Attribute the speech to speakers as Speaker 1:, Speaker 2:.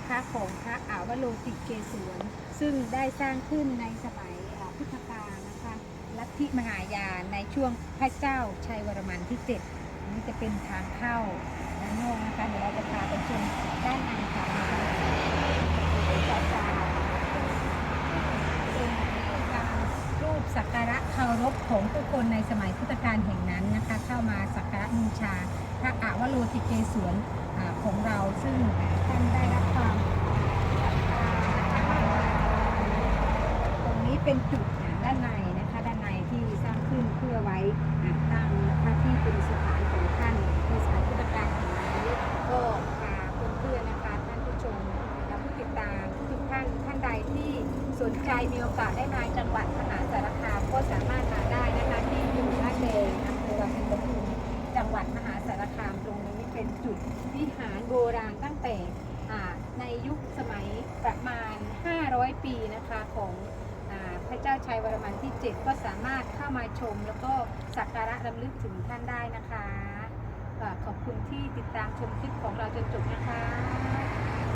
Speaker 1: นะคะของพระอาวโลกิเกศวนซึ่งได้สร้างขึ้นในสมัยพุทธกาลนะคะลัทธิมหายานในช่วงพระเจ้าชัยวรมันที่ 7 นี่จะเป็นทางเข้าด้านนอกนะคะเดี๋ยวเราจะพาไปชมด้านในค่ะรูปสักการะเคารพของผู้คนในสมัยพุทธกาลแห่งนั้นนะคะ เข้ามาสักการะบูชาพระอาวโลกิเกศวนของเราซึ่งท่านได้รับความศรัทธานะคะตรงนี้ เป็นจุดด้านในนะคะ ด้านในที่สร้างขึ้นเพื่อไว้ตั้งนะคะที่เป็นสถานของท่านในสมัยพุทธกาลแห่งนี้ก็พาเพื่อนๆนะคะท่านผู้ชมและผู้ติดตามทุกท่านท่านใดที่สนใจมีโอกาสได้มาจังหวัดมหาสารคามก็สามารถมาได้นะคะที่อยู่ลาดแดงอำเภอวารินบุรีจังหวัดมหาสารคามตรงนี้เป็นจุดวิหารโบราณตั้งแต่ในยุคสมัยประมาณ 500 ปีนะคะของ พระเจ้าชัยวรมันที่ 7 ก็สามารถเข้ามาชม แล้วก็สักการะรำลึกถึงท่านได้นะคะ ขอบคุณที่ติดตามชมคลิปของเราจนจบนะคะ